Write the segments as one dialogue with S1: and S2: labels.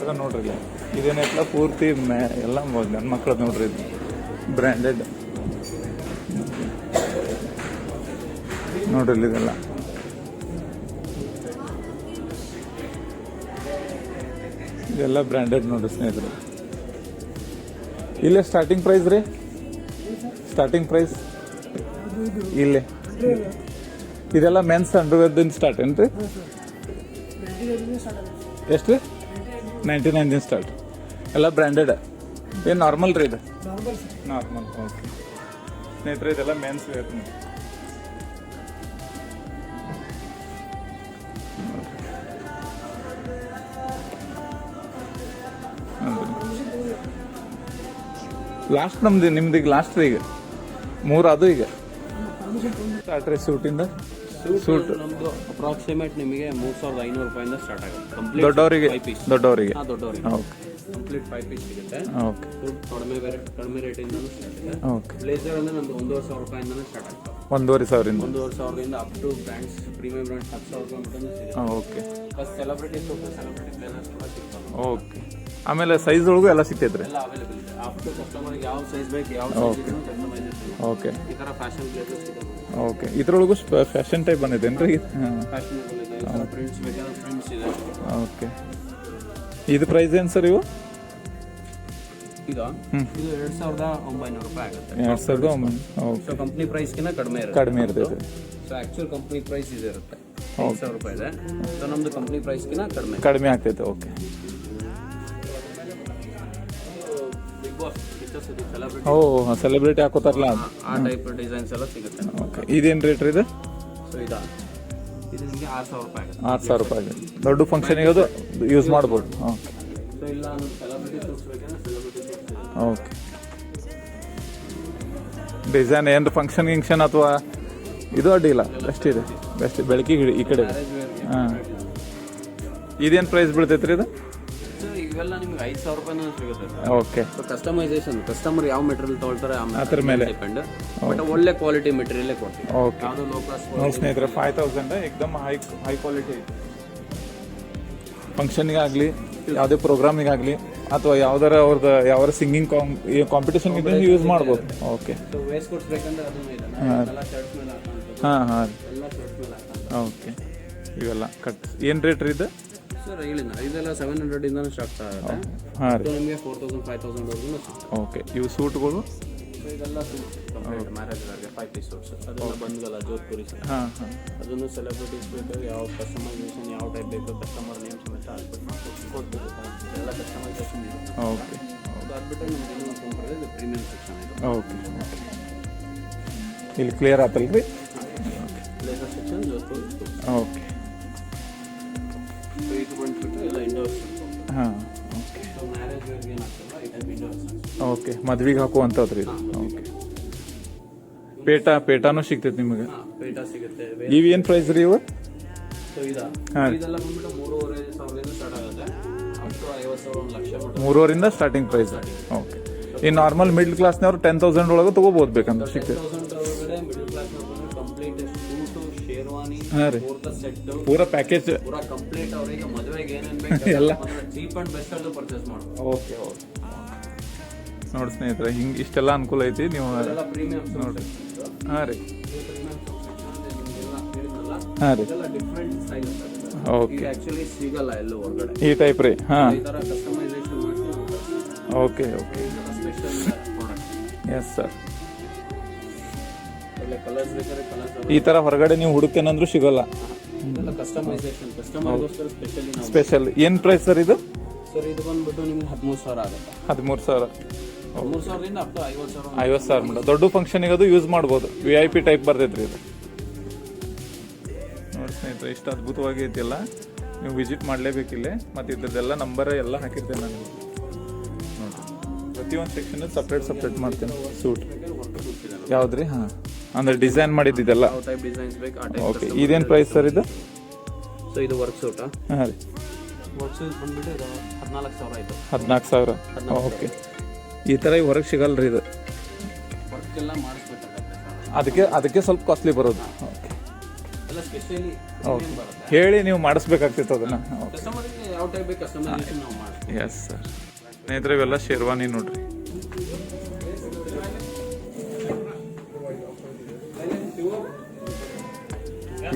S1: ಥರ ನೋಡ್ರಿ. ಇದೇನೈತಲ್ಲ ಪೂರ್ತಿ ಮ್ಯಾ ಎಲ್ಲ ನನ್ನ ಮಕ್ಳದ್ದು ನೋಡ್ರಿ ಇದು. ಬ್ರ್ಯಾಂಡೆಡ್ ನೋಡ್ರಿ ಇದೆಲ್ಲ ಇದೆಲ್ಲ ಬ್ರ್ಯಾಂಡೆಡ್ ನೋಡ್ರಿ ಸ್ನೇಹಿತರೆ. ಇಲ್ಲೇ ಸ್ಟಾರ್ಟಿಂಗ್ ಪ್ರೈಸ್ ರೀ? ಸ್ಟಾರ್ಟಿಂಗ್ ಪ್ರೈಸ್ ಇಲ್ಲೇ. ಇದೆಲ್ಲ ಮೆನ್ಸ್ ಅಂಡರ್ವೇರ್ದಿಂದ ಸ್ಟಾರ್ಟ್ ಏನ್ರಿ? ಎಷ್ಟು ರೀ ನೈಂಟಿ ನೈನ್ ಸ್ಟಾರ್ಟ್ ಎಲ್ಲ ಬ್ರ್ಯಾಂಡೆಡ್ ಏನು ನಾರ್ಮಲ್ ರೀ ಇದು? ನಾರ್ಮಲ್ ಓಕೆ ಸ್ನೇಹಿತರೆ ಇದೆಲ್ಲ ಮೆನ್ಸ್ ವೇರ್ ಲಾಸ್ಟ್ ನಮ್ದು ನಿಮ್ದು ಈಗ ಲಾಸ್ಟ್ ರೀ ಈಗ. ಮೂರು ಅದು ಈಗ. ಸ್ಟಾರ್ಟ್ ರೀ ಸೂಟಿಂದ
S2: ಸೂಟ್ ನಮ್ದು ಅಪ್ರಾಕ್ಸಿಮೇಟ್ ನಿಮಗೆ ಮೂರು ಸಾವಿರದ ಐನೂರು ರೂಪಾಯಿಂದ ಸ್ಟಾರ್ಟ್ ಆಗುತ್ತೆ. ಕಂಪ್ಲೀಟ್
S1: ದೊಡ್ಡವರಿಗೆ. ದೊಡ್ಡವರಿಗೆ.
S2: ಹಾ ದೊಡ್ಡವರಿಗೆ.
S1: ಓಕೆ.
S2: ಕಂಪ್ಲೀಟ್ ಫೈವ್ ಪೀಸ್ ಸಿಗುತ್ತೆ.
S1: ಓಕೆ.
S2: ಸೂಟ್ ಕಡಿಮೆ ಬೇರೆ ಕಡಿಮೆ ರೇಟಿಂದ ಸ್ಟಾರ್ಟ್ ಇದೆ
S1: ಓಕೆ.
S2: ಬ್ಲೇಸರ್ ಅಂದ್ರೆ ನಮ್ದು ಒಂದೂವರೆ ಸಾವಿರ ರೂಪಾಯಿಂದನೂ ಸ್ಟಾರ್ಟ್ ಆಗುತ್ತೆ.
S1: ಒಂದೂವರೆ ಸಾವಿರದಿಂದ.
S2: ಒಂದೂವರೆ ಸಾವಿರದಿಂದ up to brands premium brands ಹತ್ತು ಸಾವಿರ ರೂಪಾಯಿ ಸಿಗುತ್ತೆ
S1: okay.
S2: First celebrity suit celebrity blazers ಕೂಡ ಸಿಗ್ತವೆ.
S1: ಓಕೆ. ಆಮೇಲೆ ಸೈಜ್ ಒಳಗೂ ಎಲ್ಲ ಸಿಗ್ತೈತ್ರಿ
S2: ಎಲ್ಲ ಅವೈಲೇಬಲ್ ಇದೆ. ಅಪ್ ಟು ಕಸ್ಟಮರ್ಗೆ ಯಾವ ಸೈಜ್ ಬೇಕು ಯಾವ ಕಸ್ಟಮೈಸೇಷನ್
S1: ಓಕೆ.
S2: ಈ ಥರ ಫ್ಯಾಷನ್ ಬ್ಲೇಸರ್ಸ್
S1: ಓಕೆ ಇದ್ರೊಳಗೂ ಫ್ಯಾಷನ್ ಟೈಪ್ ಬಂದಿದೆ ಏನ್ರಿ?
S2: ಫ್ಯಾಷನಬಲ್ ಇದೆ.
S1: ಓಕೆ ಇದು ಪ್ರೈಸ್ ಏನು ಸರ್ ಇವು?
S2: ಎರಡ್ ಸಾವಿರದ ಒಂಬೈನೂರು ರೂಪಾಯಿ ಆಗುತ್ತೆ.
S1: ಎರಡು ಸಾವಿರದ ಒಂಬೈನೂರು.
S2: ಕಂಪ್ನಿ ಪ್ರೈಸ್ಗಿನ ಕಡಿಮೆ ಇರುತ್ತೆ.
S1: ಕಡಿಮೆ ಇರ್ತೈತೆ
S2: ಸೊ ಆಕ್ಚುಲ್ ಕಂಪ್ನಿ ಪ್ರೈಸ್ ಇದೆ ಇರುತ್ತೆ ಸಾವಿರ ರೂಪಾಯಿ ಇದೆ. ಸೊ ನಮ್ಮದು ಕಂಪ್ನಿ ಪ್ರೈಸ್ಗಿಂತ ಕಡಿಮೆ.
S1: ಕಡಿಮೆ ಆಗ್ತೈತೆ ಓಕೆ
S2: ಪಿಕ್ಚರ್ಸ್ ಇದು ಸೆಲೆಬ್ರಿಟಿ
S1: ಓ ಸೆಲೆಬ್ರಿಟಿ ಹಾಕೋತಾರಲ್ಲ
S2: ಆ ಟೈಪ್ ಡಿಸೈನ್ಸ್ ಎಲ್ಲ ಸಿಗುತ್ತೆ.
S1: ಓಕೆ ಇದೇನು ರೇಟ್ ರೀ ಇದು?
S2: ಸೊ ಇದು ಇದು ನಿಮಗೆ ಆರು ಸಾವಿರ ರೂಪಾಯಿ ಆಗುತ್ತೆ.
S1: ಆರು ಸಾವಿರ ರೂಪಾಯಿ ದೊಡ್ಡ ಫಂಕ್ಷನಿಗೆ ಅದು ಯೂಸ್ ಮಾಡ್ಬೋದು. ಓಕೆ
S2: ಸೊ ಇಲ್ಲ ಸೆಲೆಬ್ರಿಟಿ ತೋರಿಸ್ಬೇಕಂದ್ರೆ ಸೆಲೆಬ್ರಿಟಿ
S1: ಓಕೆ ಡಿಸೈನ್ ಏನು ಫಂಕ್ಷನ್ ಗಿಂಕ್ಷನ್ ಅಥವಾ ಇದು ಅಡ್ಡಿಲ್ಲ ಬೆಸ್ಟ್ ಇದೆ. ಬೆಸ್ಟ್ ಬೆಳಕಿಗೆ ಈ ಕಡೆ ಹಾಂ. ಇದೇನು ಪ್ರೈಸ್ ಬೀಳ್ತೈತ್ರಿ ಇದು?
S2: ಸೊ ಇವೆಲ್ಲ ನಿಮ್ಗೆ ಐದು ಸಾವಿರ ರೂಪಾಯಿನೂ ಸಿಗುತ್ತೆ
S1: ಓಕೆ
S2: ಸೊ ಕಸ್ಟಮೈಸೇಷನ್ ಕಸ್ಟಮರ್ ಯಾವ ಮೆಟೀರಿಯಲ್ ತೊಗೊಳ್ತಾರೆ ಆ
S1: ಅದ್ರ ಮೇಲೆ.
S2: ಡಿಪೆಂಡ್ ಬಟ್ ಒಳ್ಳೆ ಕ್ವಾಲಿಟಿ ಮೆಟೀರಿಯಲ್ ಕೊಡ್ತೀವಿ.
S1: ಓಕೆ
S2: ಯಾವುದು ಲೋ ಕ್ಲಾಸ್
S1: ನೋಡಿ ಸ್ನೇಹಿತರೆ ಫೈವ್ ತೌಸಂಡ್ ಎಕ್ದಮ್ ಹೈ ಹೈ ಕ್ವಾಲಿಟಿ ಐತಿ ಫಂಕ್ಷನ್ಗಾಗಲಿ ಯಾವುದೇ ಪ್ರೋಗ್ರಾಮಿಗಾಗಲಿ ಅಥವಾ ಯಾವ್ದಾರ ಅವ್ರದ್ದು ಯಾವ ಸಿಂಗಿಂಗ್ ಕಾಂಪಿಟೇಷನ್ ಇದ್ದಂಗೆ ಯೂಸ್ ಮಾಡ್ಬೋದು. ಓಕೆ
S2: ಸೊ ಕೋಟ್ಸ್ ಬೇಕಂದ್ರೆ ಎಲ್ಲ ಮೇಲೆ
S1: ಹಾಂ ಹಾಂ.
S2: ಎಲ್ಲ ಮೇಲೆ
S1: ಓಕೆ ಇವೆಲ್ಲ ಕಟ್ ಏನು ರೇಟ್ ರೀ ಇದು?
S2: ಸರ್ ಹೇಳಿಲ್ಲ ಇದೆಲ್ಲ ಸೆವೆನ್ ಹಂಡ್ರೆಡ್ ಇಂದನೂ ಸ್ಟಾರ್ಟ್ ಆಗುತ್ತೆ.
S1: ಹಾಂ ರೀ.
S2: ಸೊ ನಿಮಗೆ ಫೋರ್ ತೌಸಂಡ್ ಫೈವ್
S1: ಓಕೆ ಇವು ಸೂಟ್ಗಳು?
S2: ಇದೆಲ್ಲ complete marriage five piece suits ಅದೆಲ್ಲ ಬಂದ್ಗಲ್ಲ ಜೋಧ್ಪುರಿ
S1: ಹಾಂ ಹಾಂ.
S2: ಅದನ್ನು ಸೆಲೆಬ್ರಿಟೀಸ್ ಬೇಕು ಯಾವ ಕಸ್ಟಮೈಸೇಷನ್ ಯಾವ ಟೈಪ್ ಬೇಕು ಕಸ್ಟಮರ್ ನೇಮ್ ಸಮೇತ ಹಾಕ್ಬಿಟ್ಟು ಕೊಡ್ಬೇಕು ಎಲ್ಲ ಕಸ್ಟಮೈಸೇಷನ್ ಇದೆ
S1: ಓಕೆ
S2: ಅದು ಬಿಟ್ಟರೆ ನಿಮ್ಗೆ ಇನ್ನೊಂದು ಕಂಪ್ನಿ ಇದು ಪ್ರೀಮಿಯಂ ಸೆಕ್ಷನ್ ಇದು.
S1: ಓಕೆ ಇಲ್ಲಿ clear ಆತಲ್ರಿ? Okay
S2: blazer section Jodhpuri.
S1: Okay
S2: so ಇದು ಬಂದ್ಬಿಟ್ಟು ಎಲ್ಲ ಇಂಡೋರ್ಸ್
S1: ಹಾಂ ಓಕೆ
S2: ಸೊ ಮ್ಯಾರೇಜ್ ಏನಾಗ್ತಲ್ಲ ಇಂಡೋರ್ಸ್
S1: ಓಕೆ ಮದ್ವಿಗೆ ಹಾಕುವಂಥದ್ದು ಇದು. ಓಕೆ ಪೇಟ ಪೇಟಾನು ಸಿಗ್ತೈತೆ ನಿಮಗೆ?
S2: ಪೇಟ ಸಿಗುತ್ತೆ.
S1: ಇವು ಏನು ಪ್ರೈಸ್ ರೀ ಇವು?
S2: ಸೊ ಇದಾ.
S1: ಹಾಂ.
S2: ಇದೆಲ್ಲ ಬಂದ್ಬಿಟ್ಟು ಮೂರುವರೆ ಸಾವಿರದಿಂದ ಸ್ಟಾರ್ಟ್ ಆಗುತ್ತೆ. ಅಪ್ ಟು ಐವತ್ತು ಸಾವಿರ ಒಂದು ಲಕ್ಷ
S1: ಮೂರುವರಿಂದ ಸ್ಟಾರ್ಟಿಂಗ್ ಪ್ರೈಸ್ ಓಕೆ ಈ ನಾರ್ಮಲ್ ಮಿಡ್ಲ್ ಕ್ಲಾಸ್ನವ್ರು ಟೆನ್ ತೌಸಂಡ್ ಒಳಗೆ ತೊಗೋಬೋದು ಬೇಕಂದ್ರೆ ಸಿಗ್ತೈತೆ. ಹಾಂ ರೀ.
S2: ಫೋರ್ತ ಸೆಟ್
S1: ಪೂರ ಪ್ಯಾಕೇಜ್
S2: ಪೂರಾ ಕಂಪ್ಲೀಟ್ ಅವರಿಗೆ ಮದುವೆಗೆ ಏನೇನು ಬೇಕು
S1: ಎಲ್ಲ.
S2: Cheap and best purchase
S1: okay okay. ನೋಡಿ ಸ್ನೇಹಿತರೆ ಹಿಂಗೆ ಇಷ್ಟೆಲ್ಲ ಅನುಕೂಲ ಐತಿ ನೀವು
S2: ಎಲ್ಲ ಪ್ರೀಮಿಯಂ ನೋಡಿ.
S1: ಹಾಂ ರೀ. ಹಾಂ ರೀ.
S2: ಇದೆಲ್ಲ ಡಿಫ್ರೆಂಟ್ ಸ್ಟೈಲ್
S1: ಓಕೆ.
S2: ಆ್ಯಕ್ಚುಲಿ ಸಿಗಲ್ಲ ಎಲ್ಲೂ ಹೊರಗಡೆ.
S1: ಈ ಟೈಪ್ ರೀ ಹಾಂ.
S2: ಈ customisation
S1: okay okay.
S2: Special
S1: yes sir
S2: colours ಬೇಕಾದ್ರೆ ಕಲರ್ಸ್
S1: ಈ ಥರ ಹೊರಗಡೆ ನೀವು ಹುಡುಕೇನಂದ್ರೂ ಸಿಗೋಲ್ಲ.
S2: ಇದೆಲ್ಲ ಕಸ್ಟಮೈಸೇಷನ್ ಕಸ್ಟಮರ್ಗೋಸ್ಕರ ಸ್ಪೆಷಲಿ ನಾವು.
S1: ಸ್ಪೆಷಲ್ ಏನು ಪ್ರೈಸ್ ಸರ್ ಇದು?
S2: ಸರ್ ಇದು ಬಂದ್ಬಿಟ್ಟು ನಿಮ್ಗೆ ಹದಿಮೂರು ಸಾವಿರ ಆಗುತ್ತೆ.
S1: ಹದಿಮೂರು ಸಾವಿರ.
S2: ಹದಿಮೂರು ಸಾವಿರದಿಂದ ಅಪ್ ಟು ಐವತ್ತು ಸಾವಿರ
S1: ಐವತ್ತು ಸಾವಿರ ಮೇಡಮ್. ದೊಡ್ಡ ಫಂಕ್ಷನಿಗೆ ಅದು ಯೂಸ್ ಮಾಡ್ಬೋದು. ವಿ ಐ ಪಿ ಟೈಪ್ ಬರ್ತೈತ್ರಿ ಇದು. ನೋಡಿ ಸ್ನೇಹಿತರೆ ಇಷ್ಟು ಅದ್ಭುತವಾಗಿ ಐತಿಲ್ಲ. ನೀವು ವಿಸಿಟ್ ಮಾಡಲೇಬೇಕಿಲ್ಲೇ ಮತ್ತು ಇದ್ರದ್ದೆಲ್ಲ ನಂಬರ್ ಎಲ್ಲ ಹಾಕಿರ್ತೇನೆ ನಾನು. ನೋಡಿ. ಪ್ರತಿಯೊಂದು ಸೆಕ್ಷನ್ ಸಪ್ರೇಟ್ ಸಪ್ರೇಟ್ ಮಾಡ್ತೇನೆ. ಸೂಟ್ ಯಾವ್ದು ರೀ ಹಾಂ. ಅಂದರೆ ಡಿಸೈನ್ ಮಾಡಿದ್ದಿದೆಲ್ಲ
S2: ಯಾವ ಟೈಪ್ ಡಿಸೈನ್ಸ್ ಬೇಕು ಆ ಟೈಪ್
S1: ಓಕೆ ಇದೇನು ಪ್ರೈಸ್ ಸರ್ ಇದು?
S2: ಸೊ ಇದು ವರ್ಕ್ ಸೂಟ್
S1: ಹಾಂ ರೀ.
S2: ವರ್ಕ್ ಸೂಟ್ ಬಂದ್ಬಿಟ್ಟು ಇದು ಹದಿನಾಲ್ಕು ಸಾವಿರ ಆಯಿತು.
S1: ಹದಿನಾಲ್ಕು ಸಾವಿರ? ಓಕೆ ಈ ಥರ ಹೊರಗೆ ಸಿಗಲ್ಲ ರೀ ಇದು?
S2: ವರ್ಕ್ ಎಲ್ಲ ಮಾಡಿಸ್ಬೇಕಾಗತ್ತೆ
S1: ಅದಕ್ಕೆ ಅದಕ್ಕೆ ಸ್ವಲ್ಪ ಕಾಸ್ಟ್ಲಿ ಬರೋದು. ಓಕೆ
S2: ಎಲ್ಲ ಸ್ಪೆಷಲಿ
S1: ಓಕೆ ಹೇಳಿ ನೀವು ಮಾಡಿಸ್ಬೇಕಾಗ್ತಿತ್ತು ಅದನ್ನ.
S2: ಕಸ್ಟಮರ್ಗೆ ಯಾವ ಟೈಪ್ ಬೇಕು ಕಸ್ಟಮೈಸೇಷನ್ ನಾವು ಮಾಡ್ತೀವಿ
S1: ಎಸ್ ಸರ್ ಸ್ನೇಹಿತರೆ ಇವೆಲ್ಲ ಶೇರ್ವಾನಿ ನೋಡ್ರಿ.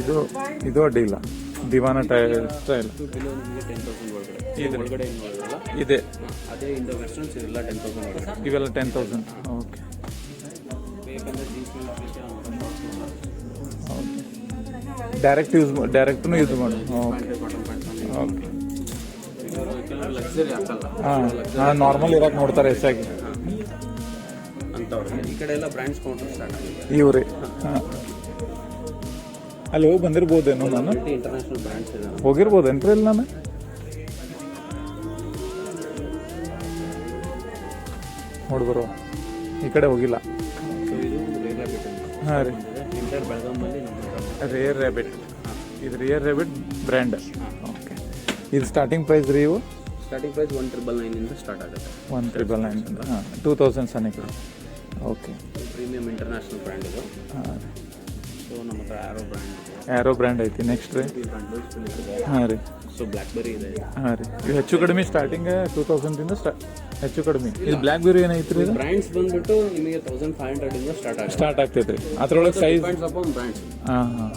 S1: ಇದು ಇದು ಅಡ್ಡಿಲ್ಲ ದಿವಾನ ಟೈಲ್ ಸ್ಟೈಲ್ ಇದೆ. ಇವೆಲ್ಲ ten thousand okay direct use ಡೈರೆಕ್ಟ್ನು use ಮಾಡಿ. ಓಕೆ ಓಕೆ ಹಾಂ ಹಾಂ ನಾರ್ಮಲ್ ಇರಕ್ಕೆ ನೋಡ್ತಾರೆ ಹೆಚ್ಚಾಗಿ
S2: ಅಂತವ್ರಿಗೆ ಈ
S1: ಅಲ್ಲಿ ಹೋಗಿ ಬಂದಿರ್ಬೋದೇನೋ ನಾನು?
S2: ಇಂಟರ್ನ್ಯಾಷನಲ್ ಬ್ರ್ಯಾಂಡ್ಸ್
S1: ಹೋಗಿರ್ಬೋದೇನ್ರಿ ಇಲ್ಲಿ ನಾನು? ನೋಡಿ ಬರೋ ಈ ಕಡೆ ಹೋಗಿಲ್ಲ. ಹಾಂ ರೀ. ರೇರ್ ರ್ಯಾಬಿಟ್ ಇದು ರೇರ್ ರ್ಯಾಬಿಟ್ ಬ್ರ್ಯಾಂಡ್ ಓಕೆ ಇದು ಸ್ಟಾರ್ಟಿಂಗ್ ಪ್ರೈಸ್ ರೀ ಇವು?
S2: ಸ್ಟಾರ್ಟಿಂಗ್ ಪ್ರೈಸ್ ಒನ್ ಟ್ರಿಬಲ್ ನೈನಿಂದ ಸ್ಟಾರ್ಟ್ ಆಗುತ್ತೆ.
S1: ಒನ್ ಟ್ರಿಬಲ್ ನೈನ್ ಹಾಂ ಟೂ ತೌಸಂಡ್ ಸನಿಕ. ಓಕೆ
S2: ಪ್ರೀಮಿಯಂ ಇಂಟರ್ನ್ಯಾಷನಲ್ ಬ್ರ್ಯಾಂಡ್ ಇದು.
S1: ಹಾಂ
S2: ಸೊ ನಮ್ಮ ಹತ್ರ ಆರೋ ಬ್ರ್ಯಾಂಡ್
S1: ಆ್ಯರೋ ಬ್ರ್ಯಾಂಡ್ ಐತಿ ನೆಕ್ಸ್ಟ್ ರೀ. ಹಾಂ ರೀ.
S2: ಸೊ ಬ್ಲ್ಯಾಕ್ಬೆರಿ ಇದೆ.
S1: ಹಾಂ ರೀ. ಇದು ಹೆಚ್ಚು ಕಡಿಮೆ ಸ್ಟಾರ್ಟಿಂಗ್ ಟೂ ತೌಸಂಡಿಂದ ಸ್ಟಾರ್ಟ್ ಹೆಚ್ಚು ಕಡಿಮೆ. ಇದು ಬ್ಲ್ಯಾಕ್ ಬೇರಿ ಏನೈತಿ ರೀ
S2: ಬ್ರ್ಯಾಂಡ್ಸ್ ಬಂದ್ಬಿಟ್ಟು ನಿಮಗೆ ತೌಸಂಡ್ ಫೈವ್ ಸ್ಟಾರ್ಟ್ ಆಗುತ್ತೆ
S1: ಸ್ಟಾರ್ಟ್ ಆಗ್ತೈತೆ. ರೀ ಅದ್ರೊಳಗೆ ಸೈಜ್
S2: ಬ್ರ್ಯಾಂಡ್ಸ್
S1: ಹಾಂ ಹಾಂ.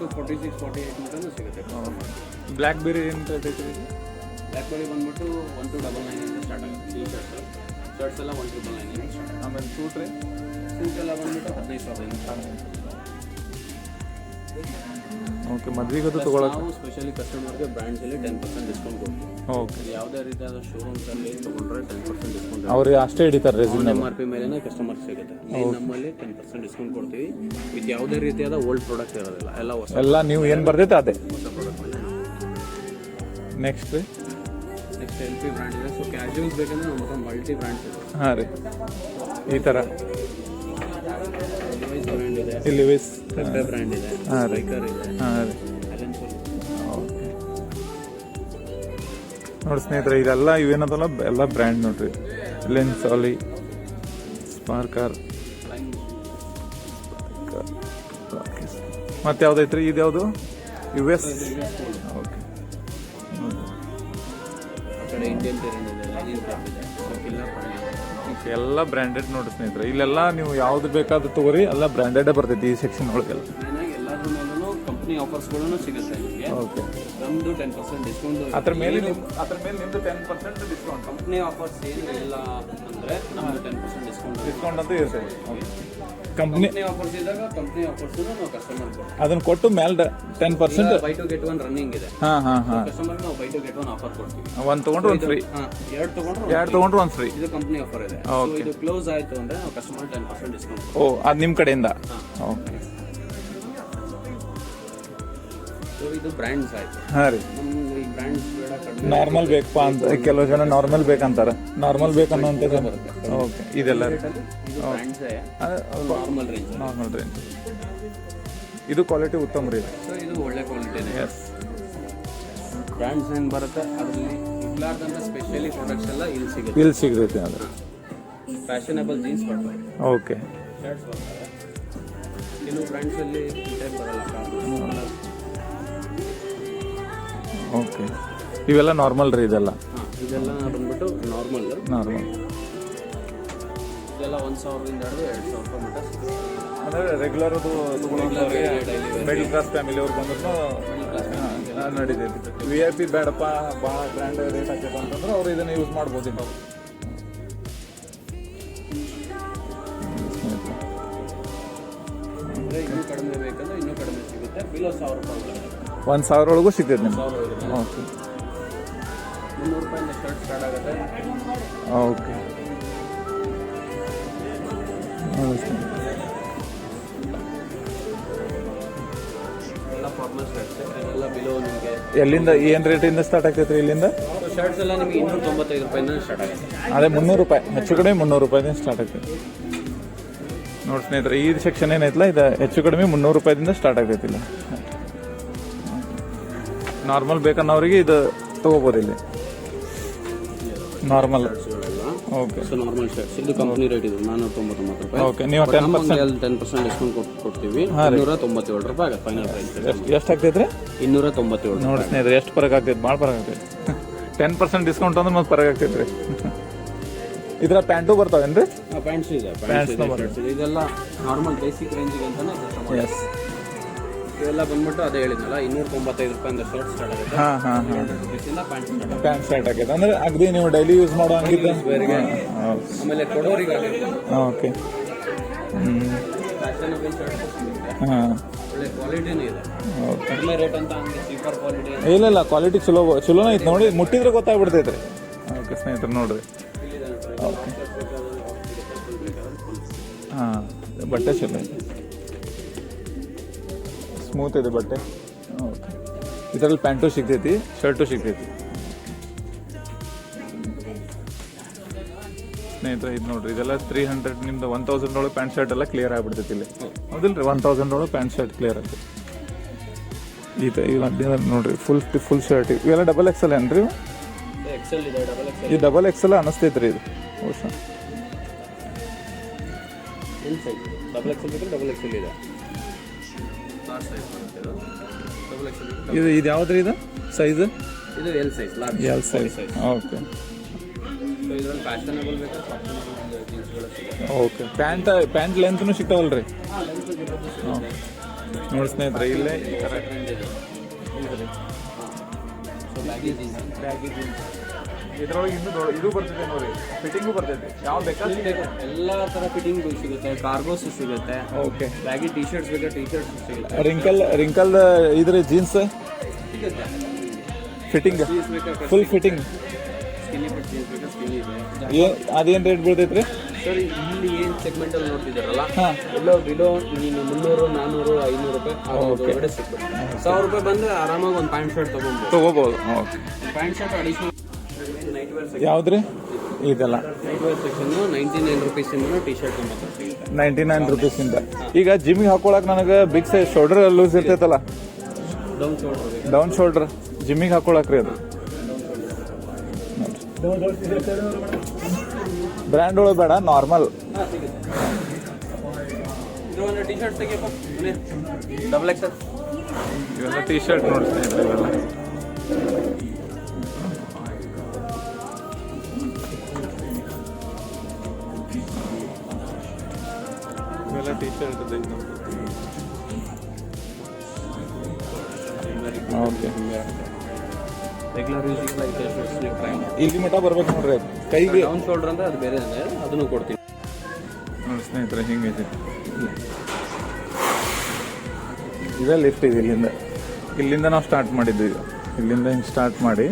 S2: To forty six forty eight ಮಟನೂ ಸಿಗುತ್ತೆ.
S1: ಬ್ಲ್ಯಾಕ್ ಬೇರಿ ಏನು ರೇಟ್ ಐತಿ ರೀ
S2: ಬ್ಲ್ಯಾಕ್ಬೆರಿ ಬಂದ್ಬಿಟ್ಟು ಒನ್ ಟು ಡಬಲ್ ಸ್ಟಾರ್ಟ್ ಆಗುತ್ತೆ. ಟೀ ಶರ್ಟ್ಸ್ ಶರ್ಟ್ಸ್ ಎಲ್ಲ ಒನ್ ಟ್ರಿಬಲ್ ನೈನ್
S1: ಆಮೇಲೆ ಸೂಟ್ ರೀ?
S2: ಸೂಟ್ ಎಲ್ಲ ಬಂದ್ಬಿಟ್ಟು ಹದಿನೈದು ಆಗುತ್ತೆ.
S1: ಓಕೆ ಮದ್ವೆಗದು ತೊಗೊಳಕ್ಕೆ.
S2: ನಾವು ಸ್ಪೆಷಲಿ ಕಸ್ಟಮರ್ಗೆ ಬ್ರ್ಯಾಂಡ್ಸ್ ಅಲ್ಲಿ ಟೆನ್ ಪರ್ಸೆಂಟ್ ಡಿಸ್ಕೌಂಟ್ ಕೊಡ್ತೀವಿ.
S1: ಓಕೆ
S2: ಯಾವುದೇ ರೀತಿಯಾದ ಶೋರೂಮ್ಸ್ ಅಲ್ಲಿ ತಗೊಂಡ್ರೆ ಟೆನ್ ಪರ್ಸೆಂಟ್ ಡಿಸ್ಕೌಂಟ್
S1: ಅವ್ರಿಗೆ ಅಷ್ಟೇ ಹಿಡಿತಾರೆ
S2: ಎಂ ಆರ್ ಪಿ ಮೇಲೆ ಕಸ್ಟಮರ್ ಸಿಗುತ್ತೆ. ನಮ್ಮಲ್ಲಿ ಟೆನ್ ಪರ್ಸೆಂಟ್ ಡಿಸ್ಕೌಂಟ್ ಕೊಡ್ತೀವಿ. ವಿತ್ ಯಾವುದೇ ರೀತಿಯಾದ ಓಲ್ಡ್ ಪ್ರಾಡಕ್ಟ್ ಇರೋದಿಲ್ಲ. ಎಲ್ಲ ಹೊಸ
S1: ಎಲ್ಲ ನೀವು ಏನು ಬರ್ದೈತೆ ಅದೇ.
S2: ಹೊಸ ಪ್ರಾಡಕ್ಟ್ ಮೇಲೆ.
S1: ನೆಕ್ಸ್ಟ್ ರೀ.
S2: ನೆಕ್ಸ್ಟ್ ಎಲ್ ಪಿ ಬ್ರ್ಯಾಂಡ್ ಇದೆ. ಸೊ ಕ್ಯಾಶುವಲ್ಸ್ ಬೇಕಂದ್ರೆ ನಮ್ಮ ಹತ್ರ ಮಲ್ಟಿ ಬ್ರ್ಯಾಂಡ್ಸ್ ಇದೆ
S1: ಹಾಂ ರೀ. ಈ ಥರ ಇಲ್ಲಿ ವಿಸ್
S2: ಪೆಪ್ಪೆ ಬ್ರ್ಯಾಂಡ್ ಇದೆ.
S1: ಹಾಂ ರೀ.
S2: ಇದೆ.
S1: ಹಾಂ ರೀ. ಓಕೆ. ನೋಡಿ ಸ್ನೇಹಿತರೆ ಇದೆಲ್ಲ ಇವೇನದಲ್ಲ ಎಲ್ಲ ಬ್ರ್ಯಾಂಡ್ ನೋಡ್ರಿ. ಲೆನ್ಸ್ ಆಲಿ ಸ್ಪಾರ್ಕರ್ ಮತ್ತೆ ಯಾವ್ದೈತ್ರಿ ಇದು ಯಾವುದು? U S okay.
S2: ಇಂಡಿಯನ್
S1: ಎಲ್ಲ ಬ್ರ್ಯಾಂಡೆಡ್ ನೋಡಿ ಸ್ನೇಹಿತರೆ. ಇಲ್ಲೆಲ್ಲ ನೀವು ಯಾವ್ದು ಬೇಕಾದ್ರೂ ತಗೋರಿ ಎಲ್ಲ ಬ್ರ್ಯಾಂಡೆಡೇ ಬರ್ತೈತಿ ಈ ಸೆಕ್ಷನ್ ಒಳಗೆಲ್ಲ.
S2: ಎಲ್ಲದ್ರ ಮೇಲೂ ಕಂಪ್ನಿ ಆಫರ್ಸ್ಗಳು ಸಿಗುತ್ತೆ ನಿಮಗೆ.
S1: ಓಕೆ
S2: ನಮ್ಮದು ಟೆನ್ ಪರ್ಸೆಂಟ್ ಡಿಸ್ಕೌಂಟ್
S1: ಅದ್ರ ಮೇಲೆ ನಿಮ್ ಅದ್ರ ಮೇಲೆ ನಿಮ್ದು ten percent discount
S2: company offers ಏನು ಇಲ್ಲ ಅಂದರೆ ನಮ್ಮದು ಟೆನ್ ಪರ್ಸೆಂಟ್ ಡಿಸ್ಕೌಂಟ್
S1: ಡಿಸ್ಕೌಂಟ್ ಅಂತ ಇರ್ತದೆ ಕಂಪ್ನಿ
S2: ಕಂಪ್ನಿ ಆಫರ್ಸ್ ಇದ್ದಾಗ ಕಂಪ್ನಿ ಆಫರ್ಸ್ ನಾವು ಕಸ್ಟಮರ್ ಕೊಡ್ತೀವಿ.
S1: ಅದನ್ನ ಕೊಟ್ಟು ಮೇಲೆ ten percent
S2: buy two get one running ಇದೆ.
S1: ಹಾ ಹಾ ಹಾ.
S2: ಕಸ್ಟಮರ್ ನಾವು buy two get one offer ಕೊಡ್ತೀವಿ.
S1: ಒಂದು ತಗೊಂಡ್ರೆ ಒಂದು ಫ್ರೀ
S2: ಹಾ ಎರಡು ತಗೊಂಡ್ರೆ
S1: ಎರಡು ತಗೊಂಡ್ರೆ ಒಂದು ಫ್ರೀ
S2: ಇದು ಕಂಪ್ನಿ ಆಫರ್ ಇದೆ. ಇದು ಕ್ಲೋಸ್ ಆಯ್ತು ಅಂದ್ರೆ ನಾವು ಕಸ್ಟಮರ್ ಟೆನ್ ಪರ್ಸೆಂಟ್ ಡಿಸ್ಕೌಂಟ್
S1: ಓ ಅದು ನಿಮ್ಮ ಕಡೆಯಿಂದ? ಓಕೆ
S2: ಇದು ಬ್ರ್ಯಾಂಡ್ಸ್ ಆಯ್ತು.
S1: ಹಾ ರೀ.
S2: ಈ ಬ್ರ್ಯಾಂಡ್ಸ್ ಬೇಡ ಕಡಿಮೆ
S1: ನಾರ್ಮಲ್ ಬೇಕಪ್ಪ ಅಂತ. ಕೆಲವು ಜನ ನಾರ್ಮಲ್ ಬೇಕಂತಾರೆ. ನಾರ್ಮಲ್ ಬೇಕನ್ನುವಂತ ಓಕೆ ಇದೆಲ್ಲ
S2: ಇದು ಬ್ರ್ಯಾಂಡ್ಸೇ ನಾರ್ಮಲ್ ರೇಂಜ್
S1: ನಾರ್ಮಲ್ ರೇಂಜ್ ಇದು ಕ್ವಾಲಿಟಿ ಉತ್ತಮ ರೀ
S2: ಸೊ ಇದು ಒಳ್ಳೆ ಕ್ವಾಲಿಟಿನೇ
S1: ಎಸ್
S2: ಬ್ರ್ಯಾಂಡ್ಸ್ ಏನು ಬರುತ್ತೆ? ಅದರಲ್ಲಿ ಇರ್ಲಾರ್ದಂಥ ಸ್ಪೆಷಲಿ ಪ್ರಾಡಕ್ಟ್ಸ್ ಎಲ್ಲ ಇಲ್ಲಿ ಸಿಗುತ್ತೆ.
S1: ಇಲ್ಲಿ ಸಿಗುತ್ತೆ ಅದು.
S2: ಫ್ಯಾಷನಬಲ್ ಜೀನ್ಸ್ ಬರ್ತವೆ
S1: ಓಕೆ.
S2: ಶರ್ಟ್ಸ್ ಬರ್ತವೆ ಕೆಲವು ಬ್ರ್ಯಾಂಡ್ಸಲ್ಲಿ ಟೈಪ್ ಬರಲ್ಲ.
S1: ಓಕೆ. ಇವೆಲ್ಲ ನಾರ್ಮಲ್ ರೀ ಇದೆಲ್ಲ?
S2: ಹಾಂ ಇದೆಲ್ಲ ಬಂದ್ಬಿಟ್ಟು ನಾರ್ಮಲ್
S1: ನಾರ್ಮಲ್
S2: ಇದೆಲ್ಲ ಒಂದು ಸಾವಿರದಿಂದ ಹಿಡಿದು ಎರಡು ಸಾವಿರ ರೂಪಾಯಿ ಮಟ್ಟ
S1: ಅಂದ್ರೆ ರೆಗ್ಯುಲರ್ ಅದು ಮಿಡಲ್ ಕ್ಲಾಸ್ ಫ್ಯಾಮಿಲಿ ಅವ್ರು ಬಂದ್ರು ನಡೀತೈತಿ ವಿ ಐ ಪಿ ಬೇಡಪ್ಪ ಭಾಳ ಗ್ರ್ಯಾಂಡ್ ರೇಟ್ ಆಗ್ತೈತೆ ಅಂತಂದ್ರೆ ಅವ್ರು ಇದನ್ನು ಯೂಸ್ ಮಾಡ್ಬೋದು ನಾವು
S2: ಅಂದರೆ ಇನ್ನೂ ಕಡಿಮೆ ಬೇಕಂದ್ರೆ ಇನ್ನೂ ಕಡಿಮೆ ಸಿಗುತ್ತೆ. ಬಿಲೋ ಸಾವಿರ ರೂಪಾಯಿ.
S1: ಒಂದು ಸಾವಿರ ಒಳಗೂ ಸಿಗ್ತೈತೆ ನಿಮ್ಗೆ. ಓಕೆ ಓಕೆ ಎಲ್ಲಿಂದ, ಏನು ರೇಟಿಂದ ಸ್ಟಾರ್ಟ್ ಆಗ್ತೈತ್ರಿ ಇಲ್ಲಿಂದ?
S2: ಶರ್ಟ್ಸ್ ಎಲ್ಲ ನಿಮಗೆ ಇನ್ನೂರ ತೊಂಬತ್ತೈದು ರೂಪಾಯಿಂದ ಸ್ಟಾರ್ಟ್ ಆಗುತ್ತೆ
S1: ಅದೇ ಮುನ್ನೂರು ರೂಪಾಯಿ. ಹೆಚ್ಚು ಕಡಿಮೆ ಮುನ್ನೂರು ರೂಪಾಯಿಂದ ಸ್ಟಾರ್ಟ್ ಆಗ್ತೈತಿ. ನೋಡಿ ಸ್ನೇಹಿತರೆ, ಈ ಸೆಕ್ಷನ್ ಏನೈತಲ್ಲ ಇದು ಹೆಚ್ಚು ಕಡಿಮೆ ಮುನ್ನೂರು ರೂಪಾಯಿಂದ ಸ್ಟಾರ್ಟ್ ಆಗ್ತೈತಿಲ್ಲ ನಾರ್ಮಲ್ ಬೇಕನ್ನೋರಿಗೆ ಇದು ತಗೋಬೋದು ಇಲ್ಲಿ. Normal. Okay.
S2: So normal shirts ಇದು ಕಂಪನಿ ರೇಟ್ ಇದು. ನಾನ್ನೂರ ತೊಂಬತ್ತೊಂಬತ್ತು ರೂಪಾಯಿ.
S1: ಓಕೆ ನೀವು ten
S2: percent ten percent discount ಕೊಡ್ತೀವಿ. ಇನ್ನೂರ ತೊಂಬತ್ತೇಳು ರೂಪಾಯಿ ಆಗುತ್ತೆ ಫೈನಲ್ ಪ್ರೈಸ್
S1: ಎಷ್ಟು ಆಗ್ತೈತೆ ರೀ
S2: ಇನ್ನೂರ ತೊಂಬತ್ತೇಳು
S1: ನೋಡಿ ಸ್ನೇಹಿತರೆ ಎಷ್ಟು ಪರಕ್ ಆಗ್ತೈತೆ ಭಾಳ ಪರಕ್ ಆಗ್ತೈತೆ. ಟೆನ್ ಪರ್ಸೆಂಟ್ ಡಿಸ್ಕೌಂಟ್ ಅಂದ್ರೆ ಮತ್ತೆ ಪರಕ್ ಆಗ್ತೈತೆ ರೀ ಇದ್ರ ಪ್ಯಾಂಟು ಬರ್ತಾವೇನು ರೀ
S2: ಪ್ಯಾಂಟ್ಸ್ ಇದೆ. ಪ್ಯಾಂಟ್ಸ್ ಇದೆ ಇದೆಲ್ಲ ನಾರ್ಮಲ್ ಬೇಸಿಕ್ ರೇಂಜಿಗೆ ಅಂತಾನೆ
S1: ಎಸ್
S2: ಇವೆಲ್ಲ ಬಂದ್ಬಿಟ್ಟು ಅದೇ ಹೇಳಿದ್ನಲ್ಲ ಇನ್ನೂರ ತೊಂಬತ್ತೈದು ರೂಪಾಯಿಂದ ಶರ್ಟ್ ಸ್ಟಾರ್ಟ್ ಆಗುತ್ತೆ.
S1: ಹಾಂ ಹಾಂ ಹಾಂ.
S2: ರುಪೀಸಿಂದ ಪ್ಯಾಂಟ್ ಸ್ಟಾರ್ಟ್ ಆಗುತ್ತೆ.
S1: ಪ್ಯಾಂಟ್ ಅಂದ್ರೆ ಅಗದಿ ನೀವು ಡೈಲಿ ಯೂಸ್ ಮಾಡೋ ಹಂಗಿದ್ದ
S2: ಆಮೇಲೆ ಕೊಡೋರಿಗೆ
S1: ಓಕೆ
S2: ಫ್ಯಾಷನಬಲ್ ಶರ್ಟ್
S1: ಹಾಂ.
S2: ಒಳ್ಳೆ ಕ್ವಾಲಿಟಿನೂ ಇದೆ.
S1: ಓಕೆ
S2: ಕಡಿಮೆ ರೇಟ್ ಅಂತ ಹಂಗೆ ಚೀಪರ್ ಕ್ವಾಲಿಟಿ
S1: ಇಲ್ಲ ಇಲ್ಲ ಕ್ವಾಲಿಟಿ ಚಲೋ ಚಲೋನ ಐತೆ ನೋಡಿ. ಮುಟ್ಟಿದ್ರೆ ಗೊತ್ತಾಗ್ಬಿಡ್ತೈತ್ರಿ ಓಕೆ ಸ್ನೇಹಿತರೆ ನೋಡ್ರಿ. ಓಕೆ ಹಾಂ ಬಟ್ಟೆ ಚಲೋ ಐತೆ. ಸ್ಮೂತ್ ಇದೆ ಬಟ್ಟೆ. ಓಕೆ ಇದರಲ್ಲಿ ಪ್ಯಾಂಟು ಸಿಗ್ತೈತಿ ಶರ್ಟು ಸಿಗ್ತೈತಿ. ಸ್ನೇಹಿತರೆ ಇದು ನೋಡ್ರಿ ಇದೆಲ್ಲ ತ್ರೀ ಹಂಡ್ರೆಡ್ ನಿಮ್ದು ಒನ್ ತೌಸಂಡ್ ಒಳಗೆ ಪ್ಯಾಂಟ್ ಶರ್ಟ್ ಎಲ್ಲ ಕ್ಲಿಯರ್ ಆಗ್ಬಿಡ್ತೈತಿ ಇಲ್ಲಿ. ಹೌದಿಲ್ಲ ರೀ ಒನ್ ತೌಸಂಡ್ ಒಳಗೆ ಪ್ಯಾಂಟ್ ಶರ್ಟ್ ಕ್ಲಿಯರ್ ಆಗ್ತೈತಿ ಈ ತ ಇವಾಗ ನೋಡ್ರಿ ಫುಲ್ ಫುಲ್ ಶರ್ಟ್ ಇವೆಲ್ಲ ಡಬಲ್ ಎಕ್ಸಲ್ ಏನ್ರಿ ಇವು?
S2: ಎಕ್ಸೆಲ್ ಇದೆ ಡಬಲ್ ಎಕ್ಸ್
S1: ಈ ಡಬಲ್ ಎಕ್ಸೆಲ್ ಅನಿಸ್ತೈತೆ ರೀ ಇದು.
S2: L size double XL double XL ಇದೆ. ಡಬಲ್
S1: ಇದು ಇದು ಯಾವ್ದು ಇದು? ಸೈಜ್
S2: ಇದು L size large
S1: L size okay
S2: so ಇದ್ರಲ್ಲಿ ಫ್ಯಾಷನಬಲ್
S1: ಓಕೆ ಪ್ಯಾಂಟ್ ಪ್ಯಾಂಟ್ ಲೆಂತ್ನು ಸಿಗ್ತಾವಲ್ರಿ? ನೋಡಿ ಸ್ನೇಹಿತರೆ ಇಲ್ಲೇ ಈ ಥರ
S2: ಟ್ರೆಂಡ್ ಇದೆ. ಬ್ಯಾಗಿ ಜೀನ್ಸ್
S1: ಬ್ಯಾಗಿ ಜೀನ್ಸ್ ಇದ್ರೊಳಗೆ ಇನ್ನೂ ಇದು ಬರ್ತೈತೆ ನೋಡಿ ಫಿಟ್ಟಿಂಗು ಬರ್ತೈತೆ ಯಾವ ಬೇಕಾ.
S2: ಎಲ್ಲ ತರ ಫಿಟ್ಟಿಂಗ್ ಸಿಗುತ್ತೆ. ಕಾರ್ಗೋಸ್ ಸಿಗುತ್ತೆ.
S1: ಓಕೆ
S2: ಬ್ಯಾಗಿ ಟಿ ಶರ್ಟ್ಸ್ ಬೇಕಾದ್ರೆ ಟಿ ಶರ್ಟ್ಸ್ ಸಿಗುತ್ತೆ.
S1: ರಿಂಕಲ್ ರಿಂಕಲ್ ಇದ್ರೆ ಜೀನ್ಸ್
S2: ಸಿಗುತ್ತೆ.
S1: ಫಿಟ್ಟಿಂಗ್
S2: ಜೀನ್ಸ್ ಬೇಕಾದ್ರೆ
S1: ಫುಲ್ ಫಿಟ್ಟಿಂಗ್
S2: ಬೇಕಾದ್ರೆ
S1: ಅದೇನು ರೇಟ್ ಬೀಳ್ತೈತ್ರಿ?
S2: ಸರ್ ಇಲ್ಲಿ ಏನು ಸೆಗ್ಮೆಂಟಲ್ಲಿ ನೋಡ್ತಿದ್ದಾರಲ್ಲ?
S1: ಹಾಂ.
S2: ಎಲ್ಲೋ ಬಿಲೋ ನೀನು ಮುನ್ನೂರು ನಾನೂರು ಐನೂರು ರೂಪಾಯಿ ಸಾವಿರ ರೂಪಾಯಿ ಬಂದ್ರೆ ಆರಾಮಾಗಿ ಒಂದು ಪ್ಯಾಂಟ್ ಶರ್ಟ್ ತಗೊಂಡು
S1: ತಗೋಬಹುದು ಓಕೆ
S2: ಪ್ಯಾಂಟ್ ಶರ್ಟ್ ಅಡಿಷನಲ್
S1: ಯಾವ್ದ್ರಿ? ಇದೆಲ್ಲ.
S2: ನೈಟ್ ನೈನ್ ರುಪೀಸಿಂದ ಟಿ ಶರ್ಟ್
S1: ನೈಂಟಿ ನೈನ್ ರುಪೀಸಿಂದ ಈಗ ಜಿಮ್ಗೆ ಹಾಕೊಳಕ್ ನನಗೆ ಬಿಗ್ ಸೈಜ್ ಶೋಲ್ಡರ್ ಲೂಸ್ ಇರ್ತೈತಲ್ಲ?
S2: ಡೌನ್ ಶೋಲ್ಡರ್
S1: ಡೌನ್ ಶೋಲ್ಡರ್ ಜಿಮ್ಮಿಗೆ ಹಾಕೊಳಕ್ ರೀ ಅದು. ಬ್ರ್ಯಾಂಡ್ ಒಳಗೆ ಬೇಡ ನಾರ್ಮಲ್
S2: ಡಬಲ್ ಎಕ್ಸ್
S1: ಇವೆಲ್ಲ ಟಿ ಶರ್ಟ್ ನೋಡ್ತೀನಿ ಶರ್ಟ್ ಓಕೆ
S2: ರೆಗ್ಯುಲರ್ ಯೂಸಿಗೆಲ್ಲ ಟ್ರೈ ಮಾಡಿ
S1: ಇಲ್ಲಿ ಮಟ್ಟ ಬರ್ಬೇಕು ನೋಡ್ರಿ. ಕೈಗೆ.
S2: ಡೌನ್ ಶೋಲ್ಡರ್ ಅಂದರೆ ಅದು ಬೇರೆ ಇದೆ. ಅದನ್ನು ಕೊಡ್ತೀನಿ.
S1: ನೋಡಿ ಸ್ನೇಹಿತರೆ ಹಿಂಗೈತೆ ಇದೇ. ಲಿಫ್ಟ್ ಇದೆ ಇಲ್ಲಿಂದ. ಇಲ್ಲಿಂದ ನಾವು ಸ್ಟಾರ್ಟ್ ಮಾಡಿದ್ವಿ ಈಗ. ಇಲ್ಲಿಂದ ಹಿಂಗೆ ಸ್ಟಾರ್ಟ್ ಮಾಡಿ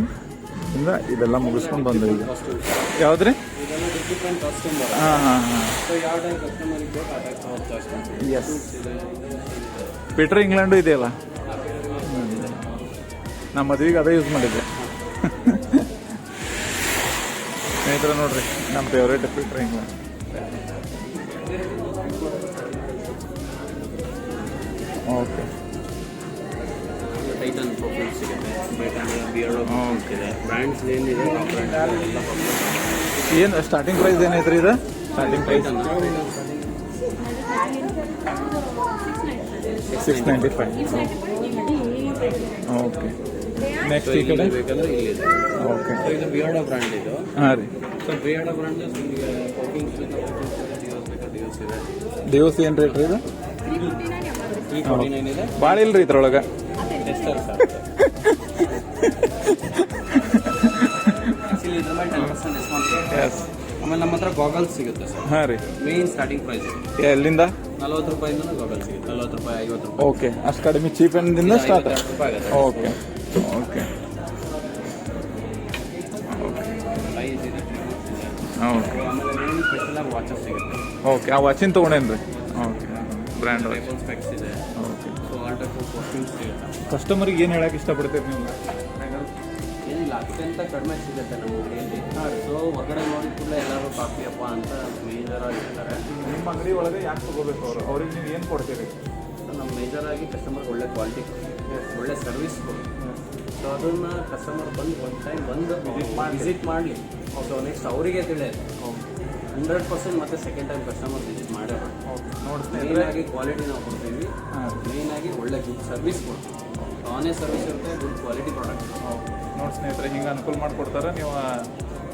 S1: ಇಂದ ಇದೆಲ್ಲ ಮುಗಿಸ್ಕೊಂಡು ಬಂದ್ವಿ ಈಗ. ಯಾವ್ದ್ರಿ?
S2: ಇದೆಲ್ಲ ಡಿಫ್ರೆಂಟ್ ಕಸ್ಟಮರ್
S1: ಹಾಂ ಹಾಂ ಹಾಂ.
S2: ಸೊ ಯಾವ ಟೈಪ್ ಕಸ್ಟಮರಿಗೆ ಬೇಕು ಆ type costume
S1: S Peter England ಇದೆಯಲ್ಲ ನಮ್ಮ ಮದುವೆಗೆ ಅದೇ ಯೂಸ್ ಮಾಡಿದ್ದೆ. ಸ್ನೇಹಿತರೆ ನೋಡ್ರಿ ನಮ್ಮ favourite filter England okay
S2: Titan profile ಸಿಗುತ್ತೆ. ಬೇಕಂದ್ರೆ ಬಿಯರ್ಡೋ ಇದೆ ಬ್ರ್ಯಾಂಡ್ಸ್ ಏನಿದೆ ಎಲ್ಲ
S1: ಏನು ಸ್ಟಾರ್ಟಿಂಗ್ ಪ್ರೈಸ್ ಏನೈತ್ರಿ ಇದು? Starting price six ninety five okay next ಈ ಕಡೆ? ಓಕೆ
S2: ಇದು. ಬಿಯರ್ಡೋ ಬ್ರ್ಯಾಂಡ್ ಇದು
S1: ಹಾಂ ರೀ.
S2: ಸೊ ಬಿಯರ್ಡೋ ಬ್ರ್ಯಾಂಡ್
S1: ದಿವಸ ಏನು ರೇಟ್ ರೀ ಇದೆ? ಭಾಳ ಇಲ್ರಿ ಇದ್ರೊಳಗೆ. ಎಸ್
S2: ಆಮೇಲೆ ನಮ್ಮ ಹತ್ರ ಗಾಗಲ್ಸ್ ಸಿಗುತ್ತೆ ಸರ್.
S1: ಹಾಂ ರೀ.
S2: ಮೇನ್ ಸ್ಟಾರ್ಟಿಂಗ್ ಪ್ರೈಸ್
S1: ಎಲ್ಲಿಂದ?
S2: ನಲ್ವತ್ತು ರೂಪಾಯಿಂದ ಗಾಗಲ್ ಸಿಗುತ್ತೆ. ನಲ್ವತ್ತು ರೂಪಾಯಿ ಐವತ್ತು ರೂಪಾಯಿ.
S1: ಓಕೆ ಅಷ್ಟು ಕಡಿಮೆ ಚೀಪ್ ಎಂದಿಂದ ಸ್ಟಾರ್ಟ್
S2: ರೂಪಾಯಿ ಆಗುತ್ತೆ.
S1: ಓಕೆ ಓಕೆ ಓಕೆ
S2: ಆಮೇಲೆ ಸ್ಪೆಷಲ್ ಆಗಿ ವಾಚಸ್ ಸಿಗುತ್ತೆ.
S1: ಓಕೆ ಆ ವಾಚಿನ ತೊಗೊಂಡೇನ್ರಿ? ಓಕೆ ಬ್ರ್ಯಾಂಡ್
S2: ಸ್ಪೆಕ್ಸ್ ಇದೆ.
S1: ಓಕೆ
S2: ಸೊ ಸಿಗುತ್ತೆ.
S1: ಕಸ್ಟಮರಿಗೆ ಏನು ಹೇಳಕ್ಕೆ ಇಷ್ಟಪಡ್ತೀರಿ ನೀವು?
S2: ಅತ್ಯಂತ ಕಡಿಮೆ ಸಿಗುತ್ತೆ ನಮ್ಮ ಅಂಗಡಿಯಲ್ಲಿ. ಸೊ ಹೊರಗಡೆ ನೋಡಿದ ಕೂಡಲೇ ಎಲ್ಲರೂ ಕಾಫಿ ಅಪ್ಪ ಅಂತ ಮೇಜರ್ ಆಗಿರ್ತಾರೆ
S1: ನಿಮ್ಮ ಅಂಗಡಿ ಒಳಗೆ ಯಾಕೆ ತಗೋಬೇಕು ಅವರು? ಅವ್ರಿಗೆ ನೀವು ಏನು ಕೊಡ್ತೀರಿ?
S2: ಸೊ ನಮ್ಮ ಮೇಜರಾಗಿ ಆಗಿ ಕಸ್ಟಮರ್ ಒಳ್ಳೆ ಕ್ವಾಲಿಟಿ ಒಳ್ಳೆ ಸರ್ವಿಸ್ ಸೊ ಅದನ್ನ ಕಸ್ಟಮರ್ ಬಂದು ಒಂದು ಟೈಮ್ ಬಂದು ವಿಸಿಟ್ ಮಾಡಲಿ. ಸೊ ನೆಕ್ಸ್ಟ್ ಅವರಿಗೆ ತಿಳಿಯುತ್ತೆ ಹಂಡ್ರೆಡ್ ಪರ್ಸೆಂಟ್ ಮತ್ತೆ ಸೆಕೆಂಡ್ ಟೈಮ್ ಕಸ್ಟಮರ್ ವಿಸಿಟ್
S1: ಮಾಡೋಣ
S2: ಆಗಿ ಕ್ವಾಲಿಟಿ ನಾವು ಕೊಡ್ತೀವಿ. ಆಗಿ ಒಳ್ಳೆ ಗುಡ್ ಸರ್ವಿಸ್ ಕೊಡ್ತೀವಿ. ಆನೇ ಸರ್ವಿಸ್ ಇರುತ್ತೆ ಗುಡ್ ಕ್ವಾಲಿಟಿ ಪ್ರಾಡಕ್ಟ್
S1: ನೋಡಿ ಸ್ನೇಹಿತರೆ ಹಿಂಗೆ ಅನುಕೂಲ ಮಾಡಿಕೊಡ್ತಾರೆ ನೀವು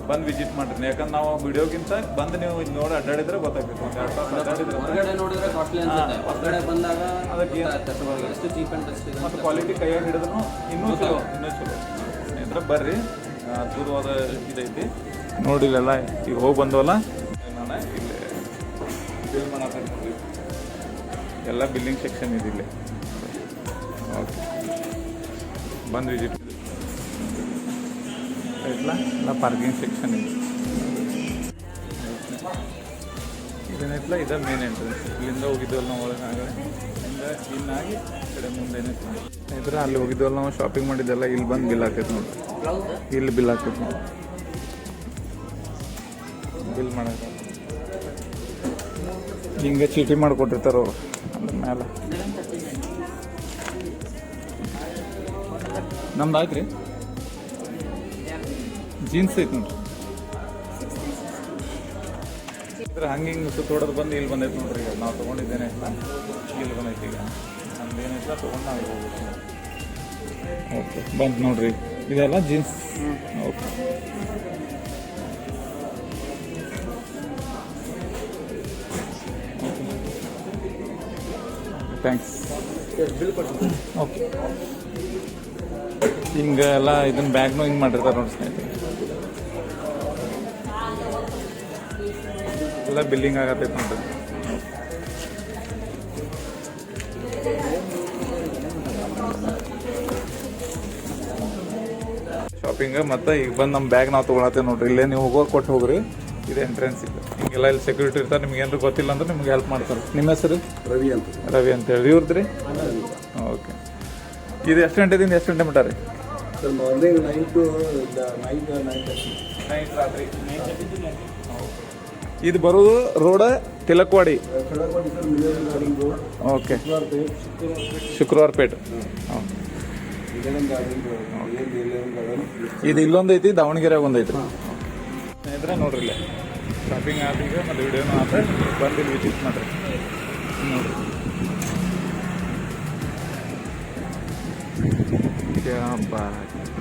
S1: ಬಂದು ವಿಸಿಟ್ ಮಾಡಿರಿ. ಯಾಕಂದ್ರೆ ನಾವು ವಿಡಿಯೋಗಿಂತ ಬಂದು ನೀವು ಇದು ನೋಡಿ ಅಡ್ಡಾಡಿದ್ರೆ ಗೊತ್ತಾಗ್ಬೇಕು ಒಂದು ಎರಡು ತಾಸು ಅಡ್ಡಾಡಿದ್ರೆ
S2: ಹೊರಗಡೆ ನೋಡಿದ್ರೆ ಕಾಸ್ಟ್ಲಿ ಅನ್ಸುತ್ತೆ. ಹೊರಗಡೆ ಬಂದಾಗ
S1: ಅದಕ್ಕೆ
S2: ಎಷ್ಟು ಚೀಪ್ ಅಂಡ್ ಬೆಸ್ಟ್
S1: ಮತ್ತು ಕ್ವಾಲಿಟಿ ಕೈಯಾಗಿ ಹಿಡಿದ್ರು ಇನ್ನೂ ಚಲೋ ಇನ್ನೂ ಚಲೋ. ಸ್ನೇಹಿತರೆ ಬರ್ರಿ. ಅದ್ಭುತವಾದ ಇದೈತಿ. ನೋಡಿಲ್ಲಲ್ಲ ಈಗ ಹೋಗಿ ಬಂದವಲ್ಲ? ನಾನು ಇಲ್ಲಿ ಬಿಲ್ ಮಾಡಕ್ಕೆ ನೋಡ್ರಿ. ಎಲ್ಲ ಬಿಲ್ಲಿಂಗ್ ಸೆಕ್ಷನ್ ಇದೆ ಇಲ್ಲಿ. ಓಕೆ ಬಂದು ವಿಸಿಟ್ ಇಲ್ಲ ಎಲ್ಲ ಪಾರ್ಕಿಂಗ್ ಸೆಕ್ಷನ್ ಇದೆ. ಇದೇನೈತಲ್ಲ ಇದ ಮೇನ್ ಎಂಟ್ರೆನ್ಸ್ ಇಲ್ಲಿಂದ ಹೋಗಿದ್ವಲ್ಲ ನಾವು ಒಳಗೆ ಆಗಲೇ. ಇಲ್ಲಿಂದ ಇನ್ನಾಗಿ ಕಡೆ ಮುಂದೆ ಏನೈತೆ ಸ್ನೇಹಿತರೆ ಅಲ್ಲಿ ಹೋಗಿದ್ವಲ್ಲ ನಾವು ಶಾಪಿಂಗ್ ಮಾಡಿದ್ದೆಲ್ಲ ಇಲ್ಲಿ ಬಂದು ಬಿಲ್ ಹಾಕೈತೆ ನೋಡಿ. ಇಲ್ಲಿ ಬಿಲ್ ಹಾಕೈತೆ ನೋಡಿ. ಬಿಲ್ ಮಾಡಕ್ಕೆ. ಹಿಂಗೆ ಚೀಟಿ ಮಾಡಿಕೊಟ್ಟಿರ್ತಾರೆ ಅವರು ಅದ್ರ ಮೇಲೆ ನಮ್ದು ಆಯ್ತು ರೀ. ಜೀನ್ಸ್ ಐತೆ ನೋಡ್ರಿ. ಇದ್ರೆ ಹಂಗೆ ಹಿಂಗೆ ಸುತ್ತೋಡೋದು ಬಂದು ಇಲ್ಲಿ ಬಂದೈತೆ ನೋಡ್ರಿ ಈಗ. ನಾವು ತೊಗೊಂಡಿದ್ದೇನೆ ಇಲ್ಲ ಇಲ್ಲಿ ಬಂದೈತೆ ಈಗ. ನಮ್ದು ಏನೈತೆ ತೊಗೊಂಡು ನಾವು ಹೋಗ್ಬೇಕು ಓಕೆ ಬಂತು ನೋಡ್ರಿ. ಇದೆಲ್ಲ ಜೀನ್ಸ್ ಓಕೆ. Thanks okay. ಹಿಂಗೆ ಎಲ್ಲ ಇದನ್ನ ಬ್ಯಾಗ್ನು ಹಿಂಗೆ ಮಾಡಿರ್ತಾರೆ ನೋಡಿ ಸ್ನೇಹಿತರೆ. ಎಲ್ಲ ಬಿಲ್ಲಿಂಗ್ ಆಗತ್ತೈತೆ ನೋಡ್ರಿ. ಶಾಪಿಂಗ್ ಮತ್ತೆ ಈಗ ಬಂದು ನಮ್ಮ ಬ್ಯಾಗ್ ನಾವು ತೊಗೊಳತ್ತೇವೆ ನೋಡ್ರಿ. ಇಲ್ಲೇ ನೀವು ಹೋಗೋ ಕೊಟ್ಟು ಹೋಗ್ರಿ. ಇದು ಎಂಟ್ರೆನ್ಸ್ ಇದೆ. ಹಿಂಗೆಲ್ಲ ಇಲ್ಲಿ ಸೆಕ್ಯೂರಿಟಿ ಇರ್ತಾರೆ ನಿಮ್ಗೆ ಏನಾರು ಗೊತ್ತಿಲ್ಲ ಅಂದ್ರೆ ನಿಮ್ಗೆ ಹೆಲ್ಪ್ ಮಾಡ್ತಾರೆ. ನಿಮ್ಮ ಹೆಸರು?
S3: ರವಿ ಅಂತ.
S1: ರವಿ ಅಂತೇಳಿ ಇವ್ರದ್ದು ರೀ ಓಕೆ ಇದು ಎಷ್ಟು ಗಂಟೆದಿಂದ ಎಷ್ಟು ಗಂಟೆ ಮಟ್ಟ ರೀ?
S3: Sir morning nine to nine nine
S1: night ರಾತ್ರಿ. ಇದು ಬರೋದು road Tilakwadi.
S3: ಕೆಳಗೊಂಡು sir million garden road
S1: okay
S3: Shukrawar
S1: Peth. ಪೇಟೆ. ಹಾಂ
S3: million garden road million garden
S1: ಇದು ಇಲ್ಲೊಂದು ಐತಿ ದಾವಣಗೆರೆ ಒಂದು ಐತಿ ಸ್ನೇಹಿತರೆ ನೋಡ್ರಿ ಇಲ್ಲೇ. ಶಾಪಿಂಗ್ ಆಗಿ ಮತ್ತು ವಿಡಿಯೋನು ಆದ್ರೆ ಬಂದು ಇಲ್ಲಿ ವಿಸಿಟ್ ಮಾಡ್ರಿ. ನೋಡ್ರಿ. ಕ್ಯಾ ಬಾತ್